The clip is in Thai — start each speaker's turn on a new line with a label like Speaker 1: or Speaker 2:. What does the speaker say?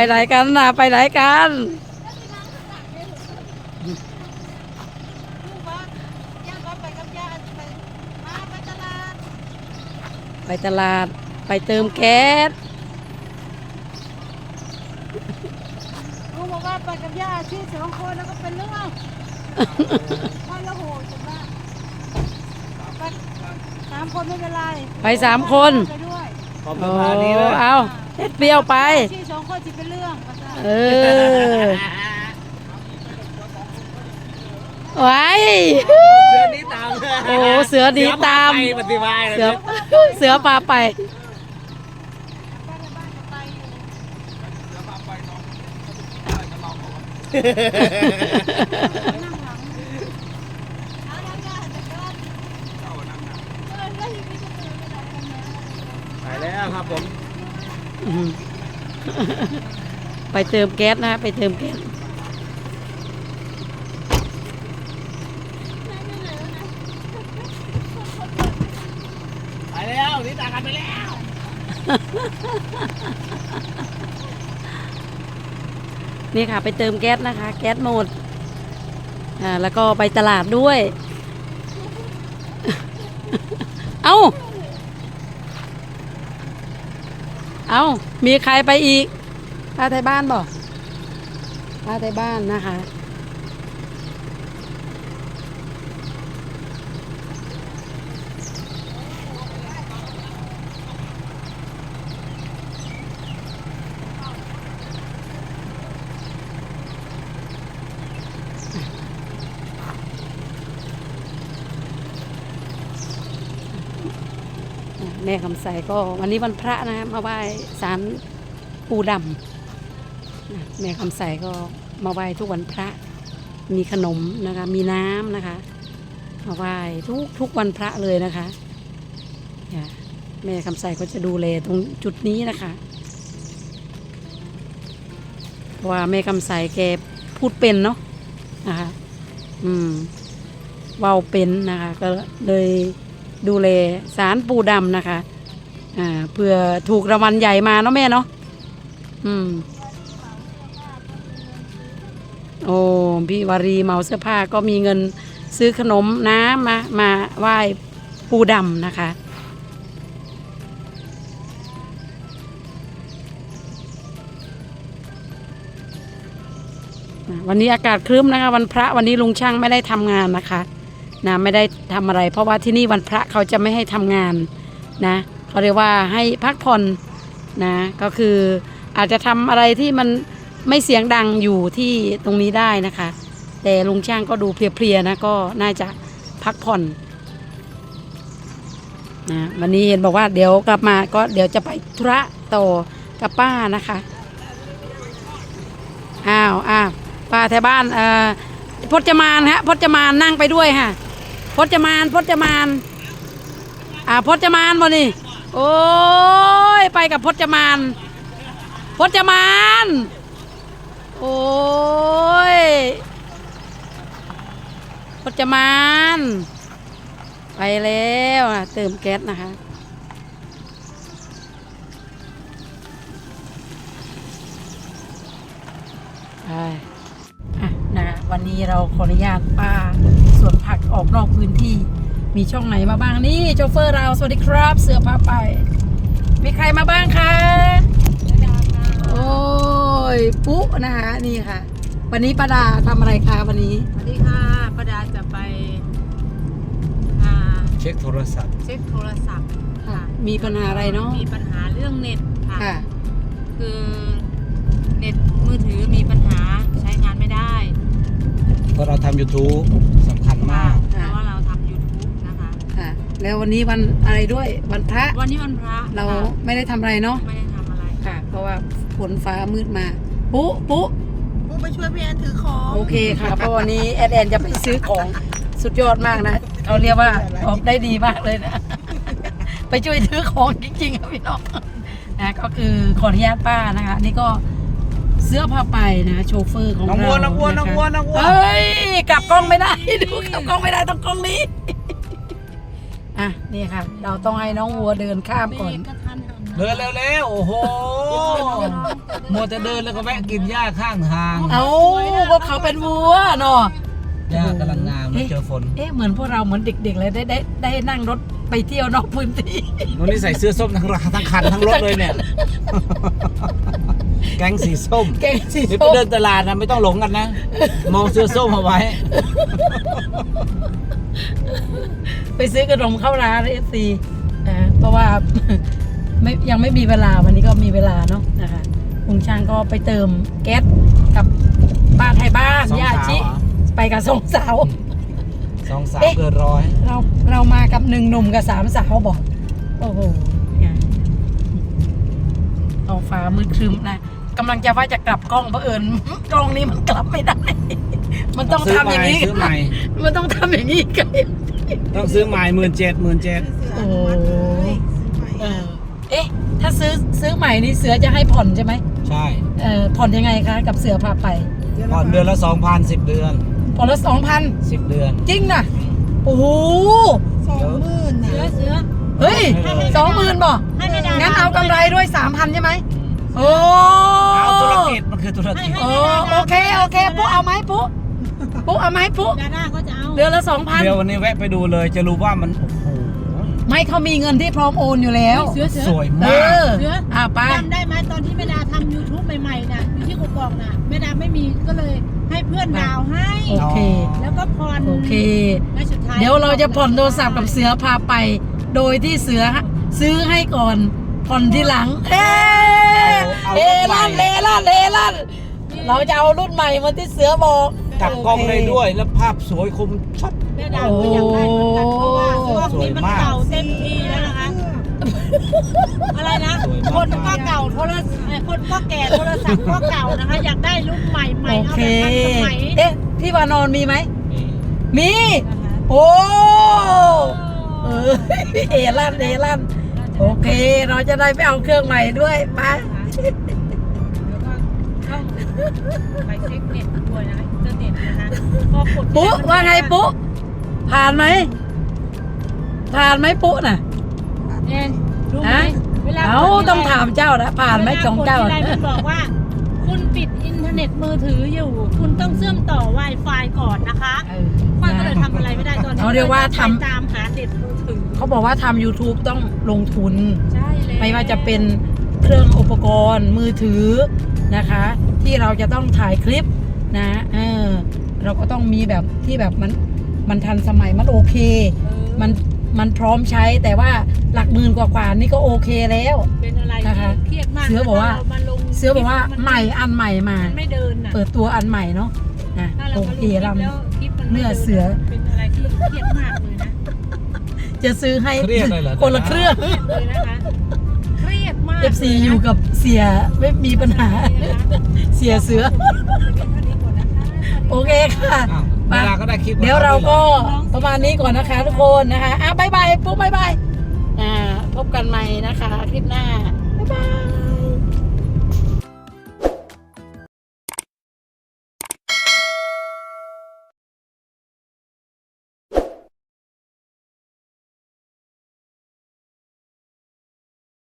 Speaker 1: ไปไหนกันนะไปไหนกัน
Speaker 2: ย่าก็ไปกับย่าไปมาไปตลาด
Speaker 1: ไปตลาดไปเติมแก๊ส
Speaker 2: ลุงบอกว่าไปกับย่าชื่อสองคนแล้วก็เป็นเรื่องไม่ละโหดจังว่าไปสามคนไม่เป็นไร
Speaker 1: ไปสามคน
Speaker 2: ไปด้วย
Speaker 3: ขอบ
Speaker 1: โอ้
Speaker 3: คุณมาดีเลย
Speaker 1: เอา เฮ็ดเปรี้ยวไป
Speaker 2: ชื่อสองคนที่เป็นเรื่องก็ได้
Speaker 1: เออไว้
Speaker 3: เสือนี้ตาม
Speaker 1: โอ้เสือหนีตาม
Speaker 3: ไปปฏิวัติ
Speaker 1: เสือเสือปลาไป
Speaker 2: บ้านในบ้านก็ไปอยู่นั่งหลังเอาแล้วย่าจะกลับเออแล้วทีนี้ก็เจอไม่ได้กันนะ
Speaker 3: ไปแล้วครับผม
Speaker 1: อืม ไปเติมแก๊สนะ ไปเติมแก๊ส
Speaker 3: ไปแล้วนี่ตากันไปแล้ว
Speaker 1: นี่ค่ะ ไปเติมแก๊สนะคะ แก๊สหมด อ่า แล้วก็ไปตลาดด้วย เอา เอามีใครไปอีกป้าไทยบ้านบอกป้าไทยบ้านนะคะ แม่คำใสก็วันนี้วันพระนะมาไหว้ศาลปูดำแม่คำใสก็มาไหว้ทุกวันพระ มีขนมนะคะ มีน้ำนะคะ มาไหว้ทุกทุกวันพระเลยนะคะแม่คำใสก็จะดูแลตรงจุดนี้นะคะเพราะว่าแม่คำใสแกพูดเป็นเนาะนะคะ อืมเว้าเป็นนะคะ ก็เลย ดูแลสารปูดำนะคะ อ่าเพื่อถูกรางวัลใหญ่มาเนาะแม่เนาะอืมโอ้พี่วารีเมาเสื้อผ้าก็มีเงินซื้อขนมน้ำมามาไหว้ปูดำนะคะ วันนี้อากาศครึ้มนะคะ วันพระวันนี้ลุงช่างไม่ได้ทำงานนะคะ นะไม่ได้ทำอะไร เพราะว่าที่นี่วันพระเขาจะไม่ให้ทำงานนะเขาเรียกว่าให้พักผ่อนนะก็คืออาจจะทำอะไรที่มันไม่เสียงดังอยู่ที่ตรงนี้ได้นะคะ แต่ลุงช่างก็ดูเพลียๆนะก็น่าจะพักผ่อนนะวันนี้เห็นบอกว่าเดี๋ยวกลับมาก็เดี๋ยวจะไปธุระต่อกับป้านะคะอ้าวอ้าวป้าแถวบ้านเอ่อพจมานฮะพจมานนั่งไปด้วยค่ะ พจมานพจมานอ่าพจมานบ่นี่โอ้ยไปกับพจมานพจมานโอ้ยพจมานไปแล้วอะเติมแก๊สนะคะใช่อะนะวันนี้เราขออนุญาตป้า สวนผักออกนอกพื้นที่ มีช่องไหนมาบ้างนี่โชเฟอร์เราสวัสดีครับ เสือพาไป มีใครมาบ้างคะโอ้ยปุ๊นะคะนี่ค่ะ วันนี้ป้าดาทำอะไรคะวันนี้
Speaker 2: สวัสดีค่ะประดาจะไปอ่า
Speaker 3: เช็คโทรศัพท์
Speaker 2: เช็คโทรศัพท์ค่ะ
Speaker 1: มีปัญหาอะไรเนาะ
Speaker 2: มีปัญหาเรื่องเน็ตค่ะ
Speaker 1: ค่ะ
Speaker 2: คือเน็ตมือถือมีปัญหาใช้งานไม่ได้
Speaker 3: เพราะเราทำ YouTube สำคัญ มาก
Speaker 2: เพราะว่าเราทำ YouTube นะคะ
Speaker 1: ค่ะ แล้ววันนี้วันอะไรด้วยวันพระ
Speaker 2: วันนี้วันพระ
Speaker 1: เรา
Speaker 2: ค่ะ
Speaker 1: ไม่ได้ทำอะไรเนาะ
Speaker 2: ไม่ได้ทำอะไร
Speaker 1: ค่ะ เพราะว่าฝนฟ้ามืดมา ปุ๊ปุ๊
Speaker 4: กูไปช่วยพี่แอนถือของ
Speaker 1: โอเคค่ะเพราะวันนี้แอดแอนจะไปซื้อของสุดยอดมากนะเขาเรียกว่าตอบได้ดีมากเลยนะ ไปช่วยซื้อของจริงๆครับพี่น้องนะก็คือขออนุญาตป้านะคะ นี่ก็ เสื้อผ้าไปนะโชเฟอร์ของ
Speaker 3: น้อง
Speaker 1: เรา
Speaker 3: วัวน้องวัวน้องวัวะ
Speaker 1: คะ
Speaker 3: น้องวัว
Speaker 1: เอ้ยกลับกล้องไม่ได้ ดูกลับกล้องไม่ได้ต้องกล้องนี้อะนี่ค่ะ เราต้องให้น้องวัวเดินข้ามก่อน
Speaker 2: เบรกกระทันหันนะ
Speaker 3: เดินเร็วๆโอ้โห
Speaker 2: น้องจะเดิ
Speaker 3: มัวแต่เดินแล้วก็แวะกินหญ้าข้างทาง
Speaker 1: เอาก็เขาเป็นวัวเนาะ
Speaker 3: หญ้ากำลังงามแล้วเจอฝน
Speaker 1: เอ๊ะเหมือนพวกเราเหมือนเด็กๆเลยได้ได้ได้นั่งรถไปเที่ยวนอกพื้นที่
Speaker 3: วันนี้ใส่เสื้อส้มทั้งราทั้งคันทั้งรถเลยเนี่ย แก๊งสีส้ม
Speaker 1: แกงสี
Speaker 3: นี่ไป
Speaker 1: ส้ม
Speaker 3: เดินตลาดนะไม่ต้องหลงกันนะ มองเสื้อส้มเอาไว้
Speaker 1: ไปซื้อขนมเข้าร้านเอฟซีอ่าเพราะว่า ไม่ยังไม่มีเวลาวันนี้ก็มีเวลาเนาะนะคะลุงช่างก็ไปเติมแก๊สกับบ้านไทยบ้าน
Speaker 3: สอง
Speaker 1: ย่า
Speaker 3: สาว
Speaker 1: ชิ
Speaker 3: เหรอ
Speaker 1: ไปกับสองสาว
Speaker 3: สองสาว
Speaker 1: เอ๊ะ
Speaker 3: เกินร้อย
Speaker 1: เราเรามากับหนึ่งหนุ่มกับสามสาวบอก โอ้โหเนี่ยเอาฟ้ามืดครึมนะ กำลังจะว่าจะกลับกล้องเผอิญ กล้องนี้มันกลับไม่ได้ มันต้อง
Speaker 3: ซื้อ
Speaker 1: ทำอย่างนี้
Speaker 3: ใหม่ซื้อใหม่
Speaker 1: มันต้องทำอย่างนี้กัน
Speaker 3: ต้องซื้อใหม่หมื่นเจ็ดหมื่นเจ็ด
Speaker 4: เสืออนุมัติเลยซื้อใหม่
Speaker 1: เออเอ๊ะ ถ้าซื้อซื้อใหม่นี่เสือจะให้ผ่อนใช่ไหม
Speaker 3: ใช่
Speaker 1: เออผ่อนยังไงคะ กับเสือพาไป
Speaker 3: ผ่อนเดือนละสองพันสิบเดือน
Speaker 1: ผ่อนละสองพัน
Speaker 3: สิบเดือน
Speaker 1: จริงนะโอ้โห
Speaker 4: สองหมื่นนะ
Speaker 2: เสือเสือ
Speaker 1: เฮ้ย
Speaker 3: ให้เลย
Speaker 1: สองหมื่นบ่
Speaker 2: ให้ไม่ได้
Speaker 1: งั้นเอากำไรด้วยสามพันใช่ไหม โอ้
Speaker 3: เอาธุรกิจมันคือธุรกิจ
Speaker 1: โอ้โอเคโอเคปุ๊เอาไหมปุ๊ปุ๊เอาไหมปุ๊
Speaker 2: ดาด้าก็จะเอา
Speaker 1: เดือนละสองพัน
Speaker 3: เดี๋ยววันนี้แวะไปดูเลยจะรู้ว่ามันโอ้โห
Speaker 1: ไม่เขามีเงินที่พร้อมโอนอยู่แล้ว
Speaker 2: เสือเสือ
Speaker 3: สวย
Speaker 1: เอ
Speaker 3: มาก
Speaker 1: อ
Speaker 2: เสือ
Speaker 1: อะไป
Speaker 2: จำได้ไหมตอนที่แม่ดาทำ YouTube ใหม่ๆน่ะอยู่ที่กกอกน่ะแม่ดาไม่มีก็เลยให้เพื่อนดาวให้
Speaker 1: โอเค
Speaker 2: แล้วก็ผ่อน
Speaker 1: โอเค
Speaker 2: และสุดท้าย
Speaker 1: เดี๋ยวเราจะผ่อนโทรศัพท์กับเสือพาไป โดยที่เสือซื้อให้ก่อนผ่อนทีหลัง เอ๊ะ
Speaker 3: เอา
Speaker 1: เอ
Speaker 3: เอา
Speaker 1: ลั่นเลลั่นเลลั่นเราจะเอารุ่นใหม่มาที่เสือบอก
Speaker 3: กลับกล้องได้ด้วยแล้วภาพสวยคมชัด
Speaker 2: แม่ดาก็อยากได้เหมือนกันเพราะว่าช่วงนี้มัน
Speaker 3: สวยมาก
Speaker 2: เก่าเต็มทีแล้วนะคะ อะไรนะ
Speaker 3: สวยมาก
Speaker 2: คนก็เก่าโทรศัพท์คนก็แก่โทรศัพท์ก็เก่านะคะ อยากได้รุ่นใหม่ใหม่
Speaker 1: โอ
Speaker 2: เอา
Speaker 1: เค
Speaker 2: แบบทันสมัย
Speaker 1: เอ๊ะที่วานอนมีไหม
Speaker 3: นี่
Speaker 1: มี
Speaker 2: นะคะ
Speaker 1: โอ้เออเอลั่นเอลั่นโอเค เราจะได้ไปเอาเครื่องใหม่ด้วยไป
Speaker 2: แล้วก็ต้องไปเช็คเน็ตด้วยนะคะอินเทอร์เน็ตนะคะพอกด
Speaker 1: ปุ๊ว่าไงปุ๊ผ่านไหมผ่านไหมปุ๊น่ะ
Speaker 2: แอนรู้ไหม
Speaker 1: ฮะ
Speaker 2: เวลา
Speaker 1: เอา
Speaker 2: กดทีไร
Speaker 1: ต้องถามเจ้านะผ่านไหมของเจ้า
Speaker 2: วลกดทีไรมันบอกว่า คุณปิดอินเทอร์เน็ตมือถืออยู่ คุณต้องเชื่อมต่อ Wi-Fi ก่อนนะคะ
Speaker 1: เออ
Speaker 2: ค่อยก็เลยทำอะไรไม่ได้ตอนนี้
Speaker 1: เขาเรียกว่าทำ
Speaker 2: ไปตามหาเน็ตมือถือ
Speaker 1: เขาบอกว่าทำ YouTube ต้องลงทุน
Speaker 2: ใช่เลย
Speaker 1: ไม่ว่าจะเป็น เครื่องอุปกรณ์มือถือนะคะ ที่เราจะต้องถ่ายคลิปนะเออเราก็ต้องมีแบบที่แบบมันมันทันสมัยมันโอเค มันมันพร้อมใช้แต่ว่าหลักหมื่นกว่าๆนี่ก็โอเคแล้ว
Speaker 2: เป็นอะไร
Speaker 1: นะคะ
Speaker 2: ที่เครียดมาก
Speaker 1: เสือบอกว่า
Speaker 2: ถ้เรมลง
Speaker 1: เสือบอกว่า
Speaker 2: คลิปน
Speaker 1: ใหม่อันใหม่มา
Speaker 2: มันไม่เดินน่ะ
Speaker 1: เปิดตัวอันใหม่เนาะนะ
Speaker 2: ถ้าเรา
Speaker 1: โอ
Speaker 2: มาลง
Speaker 1: เค
Speaker 2: คลิป
Speaker 1: ล
Speaker 2: แล้วคลิปมันไม่
Speaker 1: เนื้อ
Speaker 2: ดิ
Speaker 1: เสือ
Speaker 2: เป็นอะไรที่เครียดมากเลยนะำ
Speaker 1: จะซื้อให้
Speaker 3: เครียดเลยเหรอ
Speaker 1: คนละเครื่อง
Speaker 2: เครียดเลยนะคะ เครียดมาก
Speaker 1: FC อยู่กับเสียไม่มีปัญหา เสียเสือ โอเคค่ะ
Speaker 3: อ้าว
Speaker 1: ไป
Speaker 3: เวลาก็ได้คลิป
Speaker 1: เดี๋ยวเราก็ประมาณนี้ก่อนนะคะทุกคนนะคะอะบายบายปุ๊บบายบายอ่าพบกันใหม่นะคะ คลิปหน้า